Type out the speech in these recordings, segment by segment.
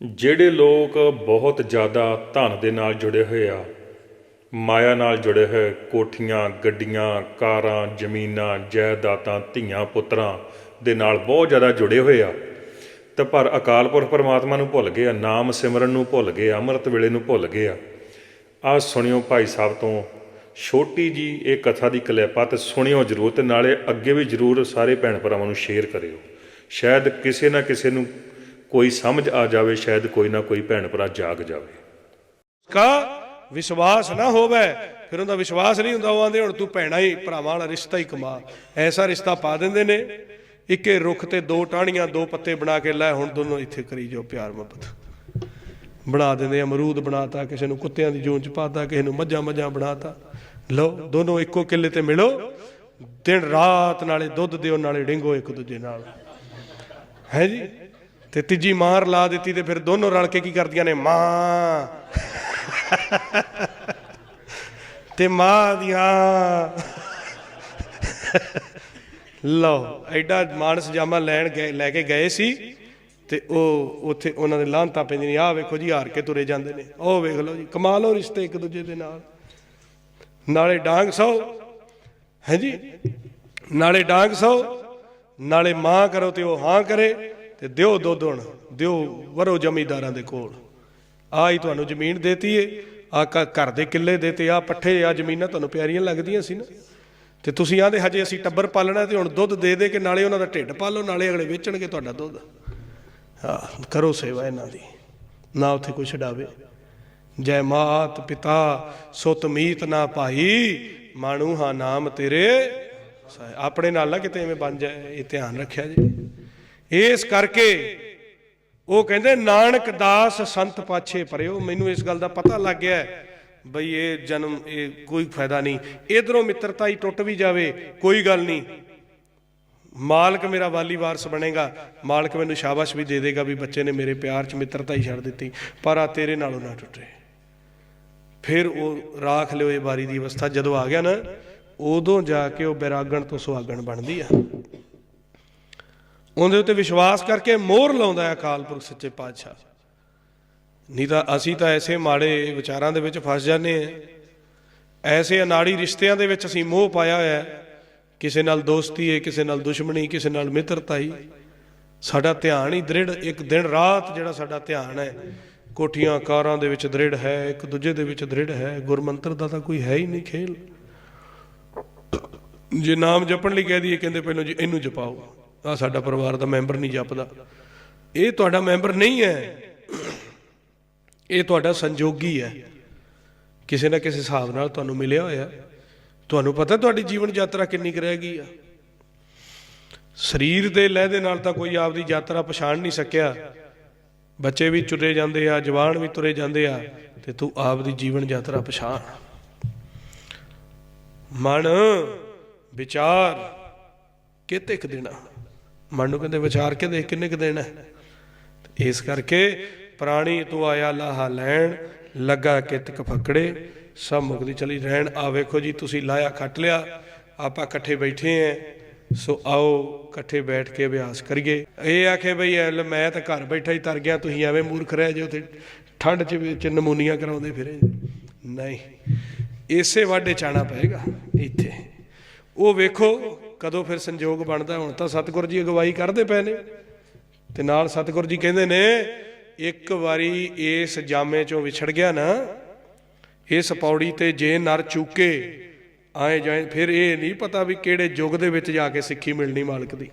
ਜਿਹੜੇ ਲੋਕ ਬਹੁਤ ਜ਼ਿਆਦਾ ਧਨ ਦੇ ਨਾਲ ਜੁੜੇ ਹੋਏ ਆ, ਮਾਇਆ ਨਾਲ ਜੁੜੇ ਹੋਏ, ਕੋਠੀਆਂ, ਗੱਡੀਆਂ, ਕਾਰਾਂ, ਜ਼ਮੀਨਾਂ, ਜਾਇਦਾਦਾਂ, ਧੀਆਂ, ਪੁੱਤਰਾਂ ਦੇ ਨਾਲ ਬਹੁਤ ਜ਼ਿਆਦਾ ਜੁੜੇ ਹੋਏ ਆ। ਤਾਂ ਪਰ ਅਕਾਲ ਪੁਰਖ ਪਰਮਾਤਮਾ ਨੂੰ ਭੁੱਲ ਗਏ ਆ, ਨਾਮ ਸਿਮਰਨ ਨੂੰ ਭੁੱਲ ਗਏ ਅੰਮ੍ਰਿਤ ਵੇਲੇ ਨੂੰ ਭੁੱਲ ਗਏ ਆ। ਆ ਸੁਣਿਓ ਭਾਈ ਸਾਹਿਬ ਤੋਂ, ਛੋਟੀ ਜੀ ਇਹ ਕਥਾ ਦੀ ਕਲਿੱਪ ਆ ਤੇ ਸੁਣਿਓ ਜ਼ਰੂਰ ਤੇ ਨਾਲੇ ਅੱਗੇ ਵੀ ਜ਼ਰੂਰ ਸਾਰੇ ਭੈਣ ਭਰਾਵਾਂ ਨੂੰ ਸ਼ੇਅਰ ਕਰਿਓ। ਸ਼ਾਇਦ ਕਿਸੇ ਨਾ ਕਿਸੇ ਨੂੰ ਕੋਈ ਸਮਝ ਆ ਜਾਵੇ, ਸ਼ਾਇਦ ਕੋਈ ਨਾ ਕੋਈ ਭੈਣ ਭਰਾ ਜਾਗ ਜਾਵੇ। ਕਾ ਵਿਸ਼ਵਾਸ ਨਾ ਹੋਵੇ, ਫਿਰ ਉਹਦਾ ਵਿਸ਼ਵਾਸ ਨਹੀਂ ਹੁੰਦਾ, ਉਹ ਆਂਦੇ, ਹੁਣ ਤੂੰ ਭੈਣਾ ਹੀ, ਭਰਾਵਾਂ ਵਾਲਾ ਰਿਸ਼ਤਾ ਹੀ ਕਮਾ। ਐਸਾ ਰਿਸ਼ਤਾ ਪਾ ਦਿੰਦੇ ਨੇ। ਇੱਕੇ ਰੁੱਖ ਤੇ ਦੋ ਟਾਹਣੀਆਂ, ਦੋ ਪੱਤੇ ਬਣਾ ਕੇ ਲੈ, ਹੁਣ ਦੋਨੋਂ ਇੱਥੇ ਕਰੀ ਜਾਓ ਪਿਆਰ ਮੁਹੱਬਤ। ਬਣਾ ਦਿੰਦੇ ਅਮਰੂਦ ਬਣਾਤਾ, ਕਿਸੇ ਨੂੰ ਕੁੱਤਿਆਂ ਦੀ ਜੂਨ ਚ ਪਾਤਾ, ਕਿਸੇ ਨੂੰ ਮੱਝਾਂ ਮੱਝਾਂ ਬਣਾਤਾ। ਲਓ, ਦੋਨੋਂ ਇੱਕੋ ਕਿੱਲੇ ਤੇ ਮਿਲੋ। ਦਿਨ ਰਾਤ ਨਾਲੇ ਦੁੱਧ ਦਿਓ, ਨਾਲੇ ਡਿੰਗੋ ਇੱਕ ਦੂਜੇ ਨਾਲ। ਹੈ ਜੀ? ਤੇ ਤੀਜੀ ਮਾਰ ਲਾ ਦਿੱਤੀ ਤੇ ਫਿਰ ਦੋਨੋਂ ਰਲ ਕੇ ਕੀ ਕਰਦੀਆਂ ਨੇ? ਮਾਂ। ਤੇ ਮਾਂ ਦੀਆਂ ਲਓ, ਐਡਾ ਮਾਨਸ ਜਾਮਾ ਲੈਣ ਗਏ ਲੈ ਕੇ ਗਏ ਸੀ ਤੇ ਉਹ ਉੱਥੇ ਉਹਨਾਂ ਦੇ ਲਾਂਤਾਂ ਪੈਂਦੀਆਂ ਨੇ। ਆਹ ਵੇਖੋ ਜੀ, ਹਾਰ ਕੇ ਤੁਰੇ ਜਾਂਦੇ ਨੇ। ਉਹ ਵੇਖ ਲਓ ਜੀ, ਕਮਾਲ ਹੋ ਰਿਸ਼ਤੇ ਇੱਕ ਦੂਜੇ ਦੇ ਨਾਲ। ਨਾਲੇ ਡਾਂਗ ਸੌ। ਹੈ ਜੀ? ਨਾਲੇ ਡਾਂਗ ਸੌ। ਨਾਲੇ ਮਾਂ ਕਰੋ ਤੇ ਉਹ ਹਾਂ ਕਰੇ। ਤੇ ਦਿਓ ਦੁੱਧ ਹੁਣ, ਦਿਓ, ਵਰੋ ਜ਼ਮੀਂਦਾਰਾਂ ਦੇ ਕੋਲ। ਆ ਹੀ ਤੁਹਾਨੂੰ ਜ਼ਮੀਨ ਦੇਤੀ ਏ ਆ ਘਰ ਦੇ ਕਿੱਲੇ ਦੇ ਤੇ ਆ ਪੱਠੇ ਆ ਜ਼ਮੀਨਾਂ ਤੁਹਾਨੂੰ ਪਿਆਰੀਆਂ ਲੱਗਦੀਆਂ ਸੀ ਨਾ। ਤੇ ਤੁਸੀਂ ਆਂਦੇ ਹਜੇ ਅਸੀਂ ਟੱਬਰ ਪਾਲਣਾ ਤੇ ਹੁਣ ਦੁੱਧ ਦੇ ਦੇ ਕੇ ਨਾਲੇ ਉਹਨਾਂ ਦਾ ਢਿੱਡ ਪਾਲੋ, ਨਾਲੇ ਅਗਲੇ ਵੇਚਣਗੇ ਤੁਹਾਡਾ ਦੁੱਧ। ਹਾਂ, ਕਰੋ ਸੇਵਾ ਇਹਨਾਂ ਦੀ, ਨਾ ਉੱਥੇ ਕੋਈ ਛਡਾਵੇ। ਜੈ ਮਾਤ ਪਿਤਾ, ਸੁਤ ਮੀਤ ਨਾ ਭਾਈ ਮਾਣੂ ਹਾਂ ਨਾਮ ਤੇਰੇ। ਆਪਣੇ ਨਾਲ ਨਾ ਕਿਤੇ ਐਵੇਂ ਬਣ ਜਾਏ, ਇਹ ਧਿਆਨ ਰੱਖਿਆ ਜੀ। ਇਸ ਕਰਕੇ ਉਹ ਕਹਿੰਦੇ, ਨਾਨਕ ਦਾਸ ਸੰਤ ਪਾਛੇ ਪਰਿਓ। ਮੈਨੂੰ ਇਸ ਗੱਲ ਦਾ ਪਤਾ ਲੱਗ ਗਿਆ ਬਈ ਇਹ ਜਨਮ, ਇਹ ਕੋਈ ਫਾਇਦਾ ਨਹੀਂ। ਇਧਰੋਂ ਮਿੱਤਰਤਾ ਹੀ ਟੁੱਟ ਵੀ ਜਾਵੇ, ਕੋਈ ਗੱਲ ਨਹੀਂ। ਮਾਲਕ ਮੇਰਾ ਵਾਲੀ ਵਾਰਸ ਬਣੇਗਾ। ਮਾਲਕ ਮੈਨੂੰ ਸ਼ਾਬਾਸ਼ ਵੀ ਦੇ ਦੇਗਾ ਵੀ ਬੱਚੇ ਨੇ ਮੇਰੇ ਪਿਆਰ 'ਚ ਮਿੱਤਰਤਾ ਹੀ ਛੱਡ ਦਿੱਤੀ, ਪਰ ਆ ਤੇਰੇ ਨਾਲੋਂ ਨਾ ਟੁੱਟੇ। ਫਿਰ ਉਹ ਰਾਖ ਲਿਓ ਇਹ ਬਾਰੀ ਦੀ ਅਵਸਥਾ। ਜਦੋਂ ਆ ਗਿਆ ਨਾ, ਉਦੋਂ ਜਾ ਕੇ ਉਹ ਬੈਰਾਗਣ ਤੋਂ ਸੁਹਾਗਣ ਬਣਦੀ ਆ। ਉਹਦੇ ਉੱਤੇ ਵਿਸ਼ਵਾਸ ਕਰਕੇ ਮੋਹਰ ਲਾਉਂਦਾ ਹੈ ਅਕਾਲ ਪੁਰਖ ਸੱਚੇ ਪਾਤਸ਼ਾਹ। ਨਹੀਂ ਤਾਂ ਅਸੀਂ ਤਾਂ ਐਸੇ ਮਾੜੇ ਵਿਚਾਰਾਂ ਦੇ ਵਿੱਚ ਫਸ ਜਾਂਦੇ ਆ ਐਸੇ ਅਨਾੜੀ ਰਿਸ਼ਤਿਆਂ ਦੇ ਵਿੱਚ ਅਸੀਂ ਮੋਹ ਪਾਇਆ ਹੋਇਆ ਹੈ। ਕਿਸੇ ਨਾਲ ਦੋਸਤੀ ਹੈ, ਕਿਸੇ ਨਾਲ ਦੁਸ਼ਮਣੀ, ਕਿਸੇ ਨਾਲ ਮਿੱਤਰਤਾ ਹੀ ਸਾਡਾ ਧਿਆਨ ਹੀ ਦ੍ਰਿੜ, ਇੱਕ ਦਿਨ ਰਾਤ ਜਿਹੜਾ ਸਾਡਾ ਧਿਆਨ ਹੈ, ਕੋਠੀਆਂ ਕਾਰਾਂ ਦੇ ਵਿੱਚ ਦ੍ਰਿੜ ਹੈ, ਇੱਕ ਦੂਜੇ ਦੇ ਵਿੱਚ ਦ੍ਰਿੜ ਹੈ। ਗੁਰਮੰਤਰ ਦਾ ਤਾਂ ਕੋਈ ਹੈ ਹੀ ਨਹੀਂ ਖੇਲ। ਜੇ ਨਾਮ ਜਪਣ ਲਈ ਕਹਿ ਦਈਏ, ਕਹਿੰਦੇ ਪਹਿਲਾਂ ਜੀ, ਇਹਨੂੰ ਜਪਾਓ। ਆ ਸਾਡਾ ਪਰਿਵਾਰ ਦਾ ਮੈਂਬਰ ਨਹੀਂ ਜਪਦਾ। ਇਹ ਤੁਹਾਡਾ ਮੈਂਬਰ ਨਹੀਂ ਹੈ। ਇਹ ਤੁਹਾਡਾ ਸੰਜੋਗੀ ਹੈ। ਕਿਸੇ ਨਾ ਕਿਸੇ ਹਿਸਾਬ ਨਾਲ ਤੁਹਾਨੂੰ ਮਿਲਿਆ ਹੋਇਆ ਤੁਹਾਨੂੰ ਪਤਾ ਤੁਹਾਡੀ ਜੀਵਨ ਯਾਤਰਾ ਕਿੰਨੀ ਕੁ ਰਹਿ ਗਈ ਆ। ਸਰੀਰ ਦੇ ਲਹਿ ਦੇ ਨਾਲ ਤਾਂ ਕੋਈ ਆਪਦੀ ਯਾਤਰਾ ਪਛਾਣ ਨਹੀਂ ਸਕਿਆ। ਬੱਚੇ ਵੀ ਚੁਰੇ ਜਾਂਦੇ ਆ, ਜਵਾਨ ਵੀ ਤੁਰੇ ਜਾਂਦੇ ਆ, ਤੇ ਤੂੰ ਆਪਦੀ ਜੀਵਨ ਯਾਤਰਾ ਪਛਾਣ। ਮਨ ਵਿਚਾਰ ਕਿਤੇ ਕੁ ਦੇਣਾ। ਮਨ ਨੂੰ ਕਹਿੰਦੇ ਵਿਚਾਰ ਕੇ ਦੇਖ ਕਿੰਨੇ ਕੁ ਦੇਣਾ ਤੇ ਇਸ ਕਰਕੇ ਪ੍ਰਾਣੀ ਤੂੰ ਆਇਆ ਲਾਹਾ ਲੈਣ, ਲੱਗਾ ਕਿਤਕ ਫਕੜੇ, ਸਭ ਮੁਕਦੀ ਚਲੀ ਰਹਿਣ। ਆ ਵੇਖੋ ਜੀ, ਤੁਸੀਂ ਲਾਇਆ ਖੱਟ ਲਿਆ, ਆਪਾਂ ਇਕੱਠੇ ਬੈਠੇ ਆਂ। ਸੋ ਆਓ, ਇਕੱਠੇ ਬੈਠ ਕੇ ਅਭਿਆਸ ਕਰੀਏ। ਇਹ ਆਖੇ ਬਈ ਐਲ ਮੈਂ ਤਾਂ ਘਰ ਬੈਠਾ ਹੀ ਤਰ ਗਿਆ, ਤੁਸੀਂ ਐਵੇਂ ਮੂਰਖ ਰਹਿ ਜਾਓ ਤੇ ਠੰਡ 'ਚ ਵਿੱਚ ਨਮੂਨੀਆਂ ਕਰਾਉਂਦੇ ਫਿਰੇ। ਨਹੀਂ, ਇਸੇ ਵਾਡੇ ਚਾਣਾ ਪਏਗਾ, ਇੱਥੇ। ਉਹ ਵੇਖੋ ਕਦੋਂ ਫਿਰ ਸੰਜੋਗ ਬਣਦਾ? ਹੁਣ ਤਾਂ ਸਤਿਗੁਰ ਜੀ ਅਗਵਾਈ ਕਰਦੇ ਪਏ ਨੇ। ਤੇ ਨਾਲ ਸਤਿਗੁਰ ਜੀ ਕਹਿੰਦੇ ਨੇ, ਇੱਕ ਵਾਰੀ ਇਸ ਜਾਮੇ ਚੋਂ ਵਿਛੜ ਗਿਆ ਨਾ, ਇਸ ਪੌੜੀ ਤੇ ਜੇ ਨਰ ਚੂਕੇ, ਆਏ ਜਾਏ, ਫਿਰ ਇਹ ਨਹੀਂ ਪਤਾ ਵੀ ਕਿਹੜੇ ਯੁੱਗ ਦੇ ਵਿੱਚ ਜਾ ਕੇ ਸਿੱਖੀ ਮਿਲਣੀ ਮਾਲਕ ਦੀ।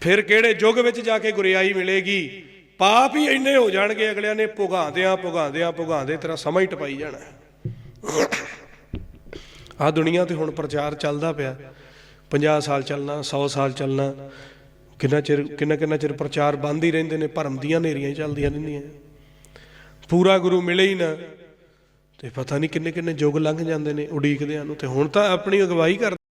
ਫਿਰ ਕਿਹੜੇ ਯੁੱਗ ਵਿੱਚ ਜਾ ਕੇ ਗੁਰਿਆਈ ਮਿਲੇਗੀ? ਪਾਪ ਹੀ ਇੰਨੇ ਹੋ ਜਾਣਗੇ, ਅਗਲਿਆਂ ਨੇ ਭੁਗਾਉਂਦਿਆਂ ਭੁਗਾਉਂਦਿਆਂ ਭੁਗਾਉਂਦੇ ਤੇਰਾ ਸਮਾਂ ਹੀ ਟਪਾਈ ਜਾਣਾ। ਆ ਦੁਨੀਆ ਤੇ ਹੁਣ ਪ੍ਰਚਾਰ ਚੱਲਦਾ ਪਿਆ। 50 ਸਾਲ ਚੱਲਣਾ 100 ਸਾਲ ਚੱਲਣਾ, ਕਿੰਨਾ ਚਿਰ, ਕਿੰਨਾ ਕਿੰਨਾ ਚਿਰ ਪ੍ਰਚਾਰ ਬੰਦ ਹੀ ਰਹਿੰਦੇ ਨੇ, ਭਰਮ ਦੀਆਂ ਨੇਰੀਆਂ ਹੀ ਚੱਲਦੀਆਂ ਰਹਿੰਦੀਆਂ। ਪੂਰਾ ਗੁਰੂ ਮਿਲੇ ਹੀ ਨਾ, ਤੇ ਪਤਾ ਨਹੀਂ ਕਿੰਨੇ ਕਿੰਨੇ ਯੁੱਗ ਲੰਘ ਜਾਂਦੇ ਨੇ ਉਡੀਕਦਿਆਂ ਨੂੰ, ਤੇ ਹੁਣ ਤਾਂ ਆਪਣੀ ਅਗਵਾਈ ਕਰ